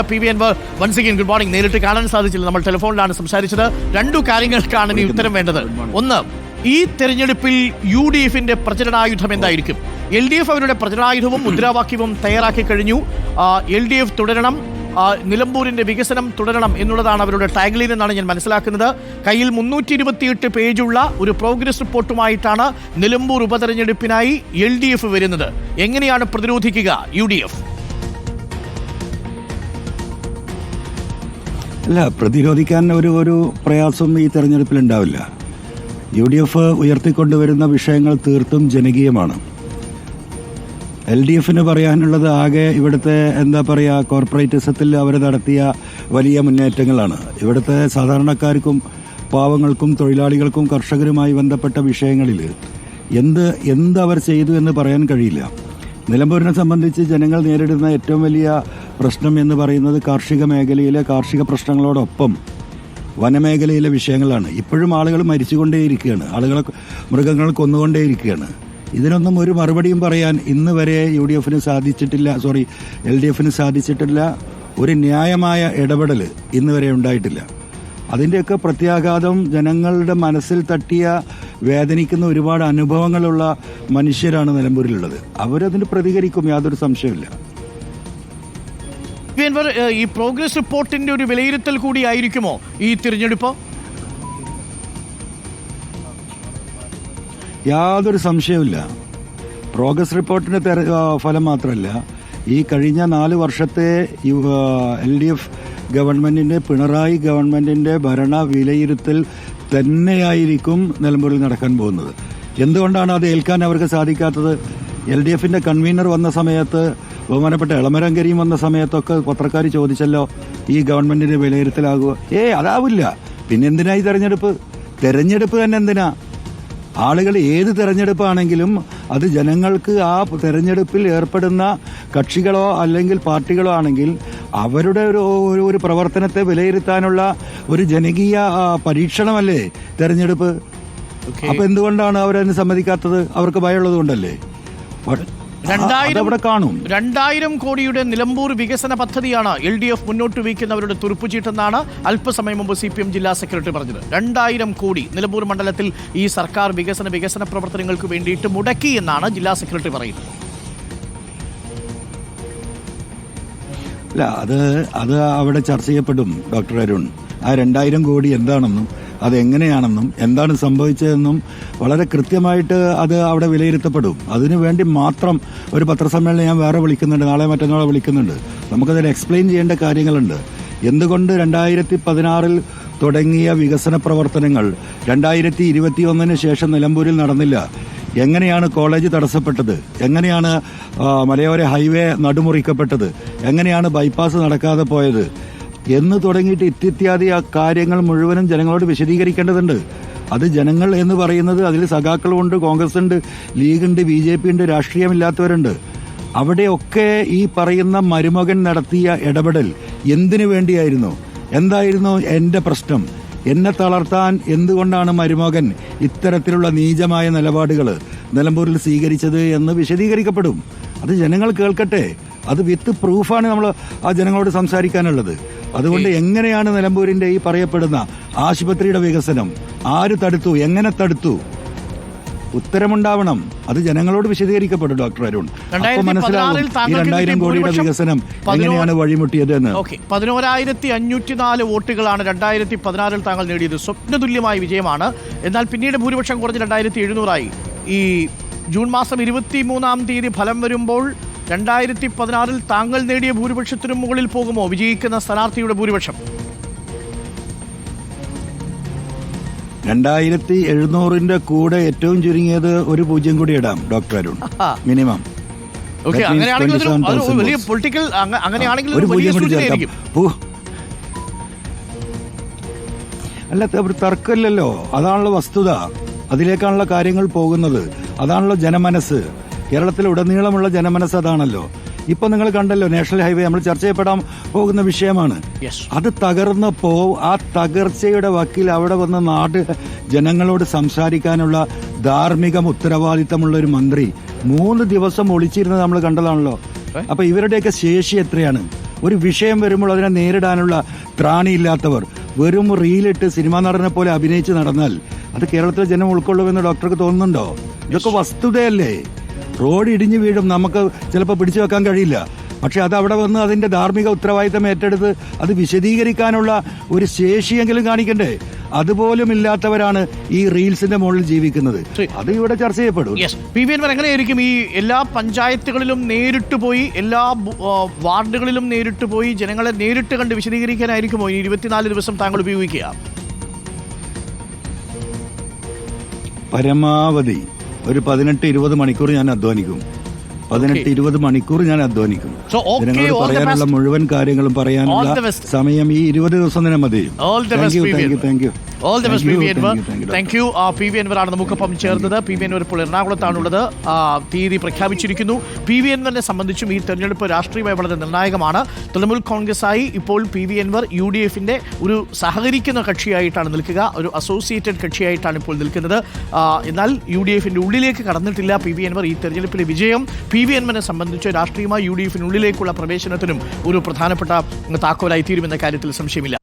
P V Anvar once again good morning നേരിട്ട് കാണാൻ സാധിച്ചില്ല. നമ്മൾ ടെലിഫോണിലാണ് സംസാരിച്ചത്. രണ്ടു കാര്യങ്ങൾക്കാണ് ഇനി ഉത്തരം വേണ്ടത്. ഒന്ന് ഈ തെരഞ്ഞെടുപ്പിൽ യു ഡി എഫിന്റെ പ്രചരണായുധം എന്തായിരിക്കും? എൽ ഡി എഫ് അവരുടെ പ്രചരണായുധവും മുദ്രാവാക്യവും തയ്യാറാക്കി കഴിഞ്ഞു. എൽ ഡി എഫ് തുടരണം. നിലമ്പൂരിന്റെ വികസനം തുടരണം എന്നുള്ളതാണ് അവരുടെ ടാഗ്ലൈൻ എന്നാണ് ഞാൻ മനസ്സിലാക്കുന്നത്. കയ്യിൽ മുന്നൂറ്റി ഇരുപത്തിയെട്ട് പേജുള്ള ഒരു പ്രോഗ്രസ് റിപ്പോർട്ടുമായിട്ടാണ് നിലമ്പൂർ ഉപതെരഞ്ഞെടുപ്പിനായി എൽ ഡി എഫ് വരുന്നത്. എങ്ങനെയാണ് പ്രതിരോധിക്കുക? U D F. അല്ല പ്രതിരോധിക്കാൻ ഒരു ഒരു പ്രയാസം ഈ തെരഞ്ഞെടുപ്പിൽ ഉണ്ടാവില്ല. യു ഡി എഫ് ഉയർത്തിക്കൊണ്ടുവരുന്ന വിഷയങ്ങൾ തീർത്തും ജനകീയമാണ്. എൽ ഡി എഫിന് പറയാനുള്ളത് ആകെ ഇവിടുത്തെ എന്താ പറയുക കോർപ്പറേറ്റിസത്തിൽ അവർ നടത്തിയ വലിയ മുന്നേറ്റങ്ങളാണ്. ഇവിടുത്തെ സാധാരണക്കാർക്കും പാവങ്ങൾക്കും തൊഴിലാളികൾക്കും കർഷകരുമായി ബന്ധപ്പെട്ട വിഷയങ്ങളിൽ എന്ത് എന്ത് അവർ ചെയ്തു എന്ന് പറയാൻ കഴിയില്ല. നിലമ്പൂരിനെ സംബന്ധിച്ച് ജനങ്ങൾ നേരിടുന്ന ഏറ്റവും വലിയ പ്രശ്നം എന്ന് പറയുന്നത് കാർഷിക മേഖലയിലെ കാർഷിക പ്രശ്നങ്ങളോടൊപ്പം വനമേഖലയിലെ വിഷയങ്ങളാണ്. ഇപ്പോഴും ആളുകൾ മരിച്ചുകൊണ്ടേയിരിക്കുകയാണ്. ആളുകളെ മൃഗങ്ങൾ കൊന്നുകൊണ്ടേയിരിക്കുകയാണ്. ഇതിനൊന്നും ഒരു മറുപടിയും പറയാൻ ഇന്ന് വരെ യു ഡി എഫിന് സാധിച്ചിട്ടില്ല സോറി എൽ ഡി എഫിന് സാധിച്ചിട്ടില്ല ഒരു ന്യായമായ ഇടപെടൽ ഇന്ന് വരെ ഉണ്ടായിട്ടില്ല. അതിന്റെയൊക്കെ പ്രത്യാഘാതം ജനങ്ങളുടെ മനസ്സിൽ തട്ടിയ വേദനിക്കുന്ന ഒരുപാട് അനുഭവങ്ങളുള്ള മനുഷ്യരാണ് നിലമ്പൂരിലുള്ളത്. അവരതിന് പ്രതികരിക്കും യാതൊരു സംശയമില്ല. ഈ പ്രോഗ്രസ് റിപ്പോർട്ടിന്റെ ഒരു വിലയിരുത്തൽ കൂടി ആയിരിക്കുമോ ഈ തിരഞ്ഞെടുപ്പ്? യാതൊരു സംശയമില്ല പ്രോഗ്രസ് റിപ്പോർട്ടിന്റെ ഫലം മാത്രമല്ല ഈ കഴിഞ്ഞ നാല് വർഷത്തെ എൽ ഡി എഫ് ഗവൺമെന്റിന്റെ പിണറായി ഗവൺമെന്റിന്റെ ഭരണ വിലയിരുത്തൽ തന്നെയായിരിക്കും നിലമ്പൂരിൽ നടക്കാൻ പോകുന്നത്. എന്തുകൊണ്ടാണ് അത് ഏൽക്കാൻ അവർക്ക് സാധിക്കാത്തത്? എൽ ഡി എഫിന്റെ കൺവീനർ വന്ന സമയത്ത് ബഹുമാനപ്പെട്ട ഇളമരങ്കരിയും വന്ന സമയത്തൊക്കെ പത്രക്കാർ ചോദിച്ചല്ലോ ഈ ഗവൺമെന്റിന്റെ വിലയിരുത്തലാകുക ഏ അതാവില്ല. പിന്നെ എന്തിനാ ഈ തെരഞ്ഞെടുപ്പ്? തെരഞ്ഞെടുപ്പ് തന്നെ എന്തിനാ? ആളുകൾ ഏത് തെരഞ്ഞെടുപ്പാണെങ്കിലും അത് ജനങ്ങൾക്ക് ആ തെരഞ്ഞെടുപ്പിൽ ഏർപ്പെടുന്ന കക്ഷികളോ അല്ലെങ്കിൽ പാർട്ടികളോ ആണെങ്കിൽ അവരുടെ ഒരു ഒരു- പ്രവർത്തനത്തെ വിലയിരുത്താനുള്ള ഒരു ജനകീയ പരീക്ഷണമല്ലേ തെരഞ്ഞെടുപ്പ്? അപ്പൊ എന്തുകൊണ്ടാണ് അവരതിന് സമ്മതിക്കാത്തത്? അവർക്ക് ഭയമുള്ളത് കൊണ്ടല്ലേ രണ്ടായിരം കാണും? രണ്ടായിരം കോടിയുടെ നിലമ്പൂർ വികസന പദ്ധതിയാണ് എൽ ഡി എഫ് മുന്നോട്ട് വയ്ക്കുന്നവരുടെ തുറുപ്പുചീട്ടെന്നാണ് അല്പസമയം മുമ്പ് സി പി എം ജില്ലാ സെക്രട്ടറി പറഞ്ഞത്. രണ്ടായിരം കോടി നിലമ്പൂർ മണ്ഡലത്തിൽ ഈ സർക്കാർ വികസന വികസന പ്രവർത്തനങ്ങൾക്ക് വേണ്ടിയിട്ട് മുടക്കി എന്നാണ് ജില്ലാ സെക്രട്ടറി പറയുന്നത്. അല്ല അത് അത് അവിടെ ചർച്ച ചെയ്യപ്പെടും ഡോക്ടർ അരുൺ. ആ രണ്ടായിരം കോടി എന്താണെന്നും അത് എങ്ങനെയാണെന്നും എന്താണ് സംഭവിച്ചതെന്നും വളരെ കൃത്യമായിട്ട് അത് അവിടെ വിലയിരുത്തപ്പെടും. അതിനുവേണ്ടി മാത്രം ഒരു പത്രസമ്മേളനം ഞാൻ വേറെ വിളിക്കുന്നുണ്ട് നാളെ മറ്റന്നാളെ വിളിക്കുന്നുണ്ട്. നമുക്കതിൽ എക്സ്പ്ലെയിൻ ചെയ്യേണ്ട കാര്യങ്ങളുണ്ട്. എന്തുകൊണ്ട് രണ്ടായിരത്തി പതിനാറിൽ തുടങ്ങിയ വികസന പ്രവർത്തനങ്ങൾ രണ്ടായിരത്തി ഇരുപത്തിയൊന്നിന് ശേഷം നിലമ്പൂരിൽ നടന്നില്ല? എങ്ങനെയാണ് കോളേജ് തടസ്സപ്പെട്ടത്? എങ്ങനെയാണ് മലയോര ഹൈവേ നടുമുറിക്കപ്പെട്ടത്? എങ്ങനെയാണ് ബൈപ്പാസ് നടക്കാതെ പോയത്? എന്ന് തുടങ്ങിയിട്ട് ഇത്യത്യാദി ആ കാര്യങ്ങൾ മുഴുവനും ജനങ്ങളോട് വിശദീകരിക്കേണ്ടതുണ്ട്. അത് ജനങ്ങൾ എന്ന് പറയുന്നത് അതിൽ സഖാക്കളുണ്ട് കോൺഗ്രസ് ഉണ്ട് ലീഗ് ഉണ്ട് ബി ജെ പി ഉണ്ട് രാഷ്ട്രീയമില്ലാത്തവരുണ്ട്. അവിടെയൊക്കെ ഈ പറയുന്ന മരുമകൻ നടത്തിയ ഇടപെടൽ എന്തിനു വേണ്ടിയായിരുന്നു? എന്തായിരുന്നു എന്റെ പ്രശ്നം? എന്നെ തളർത്താൻ എന്തുകൊണ്ടാണ് മരുമകൻ ഇത്തരത്തിലുള്ള നീചമായ നിലപാടുകൾ നിലമ്പൂരിൽ സ്വീകരിച്ചത് എന്ന് വിശദീകരിക്കപ്പെടും. അത് ജനങ്ങൾ കേൾക്കട്ടെ. അത് വിത്ത് പ്രൂഫാണ് നമ്മൾ ആ ജനങ്ങളോട് സംസാരിക്കാനുള്ളത്. അതുകൊണ്ട് എങ്ങനെയാണ് നിലമ്പൂരിന്റെ ഈ പറയപ്പെടുന്ന ആശുപത്രിയുടെ വികസനം? ആര് തടുത്തു? എങ്ങനെ തടുത്തു? ഉത്തരമുണ്ടാവണം. അത് ജനങ്ങളോട് വിശദീകരിക്കപ്പെടും ഡോക്ടർ അരുൺ. മനസ്സിലാവും ഈ രണ്ടായിരം കോടിയുടെ വികസനം എങ്ങനെയാണ് വഴിമുട്ടിയത് എന്ന്. ഓക്കെ പതിനോരായിരത്തി അഞ്ഞൂറ്റി നാല് വോട്ടുകളാണ് രണ്ടായിരത്തി പതിനാറിൽ താങ്കൾ നേടിയത്. സ്വപ്നതുല്യമായ വിജയമാണ്. എന്നാൽ പിന്നീട് ഭൂരിപക്ഷം കുറഞ്ഞ് രണ്ടായിരത്തി എഴുന്നൂറായി. ഈ ജൂൺ മാസം ഇരുപത്തി മൂന്നാം തീയതി ഫലം വരുമ്പോൾ രണ്ടായിരത്തി പതിനാറിൽ താങ്കൾ നേടിയ ഭൂരിപക്ഷത്തിനു മുകളിൽ പോകുമോ? വിജയിക്കുന്ന സ്ഥാനാർത്ഥിയുടെ ഭൂരിപക്ഷം. രണ്ടായിരത്തി എഴുന്നൂറിന്റെ കൂടെ ഏറ്റവും ചുരുങ്ങിയത് ഒരു പൂജ്യം കൂടി ഇടാം ഡോക്ടർ അരുൺ. മിനിമം. ഓക്കെ അങ്ങനെയാണെങ്കിൽ അതൊരു 27,000 അതൊരു വലിയ പൊളിറ്റിക്കൽ അങ്ങനെയാണെങ്കിൽ ഒരു പൂജ്യം കൂടി ചേർക്കാം. അല്ല ഒരു തർക്കമില്ലല്ലോ. അതാണല്ലോ വസ്തുത. അതിലേക്കാണല്ലോ കാര്യങ്ങൾ പോകുന്നത്. അതാണല്ലോ ജനമനസ്സ്. കേരളത്തിൽ ഉടനീളമുള്ള ജനമനസ് അതാണല്ലോ. ഇപ്പൊ നിങ്ങൾ കണ്ടല്ലോ നാഷണൽ ഹൈവേ നമ്മൾ ചർച്ച ചെയ്യപ്പെടാൻ പോകുന്ന വിഷയമാണ്. അത് തകർന്നപ്പോ ആ തകർച്ചയുടെ വക്കിൽ അവിടെ വന്ന നാട് ജനങ്ങളോട് സംസാരിക്കാനുള്ള ധാർമ്മികം ഉത്തരവാദിത്തമുള്ള ഒരു മന്ത്രി. മൂന്ന് ദിവസം ഒളിച്ചിരുന്നത് നമ്മൾ കണ്ടതാണല്ലോ. അപ്പൊ ഇവരുടെയൊക്കെ ശേഷി എത്രയാണ്? ഒരു വിഷയം വരുമ്പോൾ അതിനെ നേരിടാനുള്ള ത്രാണിയില്ലാത്തവർ വെറും റീലിട്ട് സിനിമാ നടനെ പോലെ അഭിനയിച്ച് നടന്നാൽ അത് കേരളത്തിലെ ജനം ഉൾക്കൊള്ളുമെന്ന് ഡോക്ടർക്ക് തോന്നുന്നുണ്ടോ? ഇതൊക്കെ വസ്തുതയല്ലേ? റോഡ് ഇടിഞ്ഞു വീഴും നമുക്ക് ചിലപ്പോൾ പിടിച്ചു വെക്കാൻ കഴിയില്ല. പക്ഷെ അത് അവിടെ വന്ന് അതിന്റെ ധാർമ്മിക ഉത്തരവാദിത്തം ഏറ്റെടുത്ത് അത് വിശദീകരിക്കാനുള്ള ഒരു ശേഷിയെങ്കിലും കാണിക്കണ്ടേ? അതുപോലും ഇല്ലാത്തവരാണ് ഈ റീൽസിന്റെ മുകളിൽ ജീവിക്കുന്നത്. അത് ഇവിടെ ചർച്ച ചെയ്യപ്പെടും. പി വി എങ്ങനെയായിരിക്കും ഈ എല്ലാ പഞ്ചായത്തുകളിലും നേരിട്ട് പോയി എല്ലാ വാർഡുകളിലും നേരിട്ട് പോയി ജനങ്ങളെ നേരിട്ട് കണ്ട് വിശദീകരിക്കാനായിരിക്കുമോ? ഈ ഇരുപത്തിനാല് ദിവസം താങ്കൾ ഉപയോഗിക്കുക. പരമാവധി. ഒരു പതിനെട്ട് ഇരുപത് മണിക്കൂർ ഞാൻ അധ്വാനിക്കും. പതിനെട്ട് ഇരുപത് മണിക്കൂർ ഞാൻ അധ്വാനിക്കും. ജനങ്ങളോട് പറയാനുള്ള മുഴുവൻ കാര്യങ്ങളും പറയാനുള്ള സമയം ഈ ഇരുപത് ദിവസം തന്നെ മതി thank you thank you thank PV all the best P V Anvar thank you P V Anvar ആണ് നമുക്കൊപ്പം ചേർന്നത്. പി വി അൻവർ ഇപ്പോൾ എറണാകുളത്താണുള്ളത് തീയതി പ്രഖ്യാപിച്ചിരിക്കുന്നു. പി വി അൻവറിനെ സംബന്ധിച്ചും ഈ തെരഞ്ഞെടുപ്പ് രാഷ്ട്രീയമായി വളരെ നിർണായകമാണ്. തൃണമൂൽ കോൺഗ്രസായി ഇപ്പോൾ P V Anvar U D എഫിന്റെ ഒരു സഹകരിക്കുന്ന കക്ഷിയായിട്ടാണ് നിൽക്കുക. ഒരു അസോസിയേറ്റഡ് കക്ഷിയായിട്ടാണ് ഇപ്പോൾ നിൽക്കുന്നത്. എന്നാൽ യു ഡി എഫിന്റെ ഉള്ളിലേക്ക് കടന്നിട്ടില്ല പി വി അൻവർ ഈ തെരഞ്ഞെടുപ്പിലെ വിജയം. പി വി അൻവറിനെ സംബന്ധിച്ച് രാഷ്ട്രീയമായി യു ഡി എഫിനുള്ളിലേക്കുള്ള പ്രവേശനത്തിനും ഒരു പ്രധാനപ്പെട്ട താക്കോലായി തീരുമെന്ന കാര്യത്തിൽ സംശയമില്ല.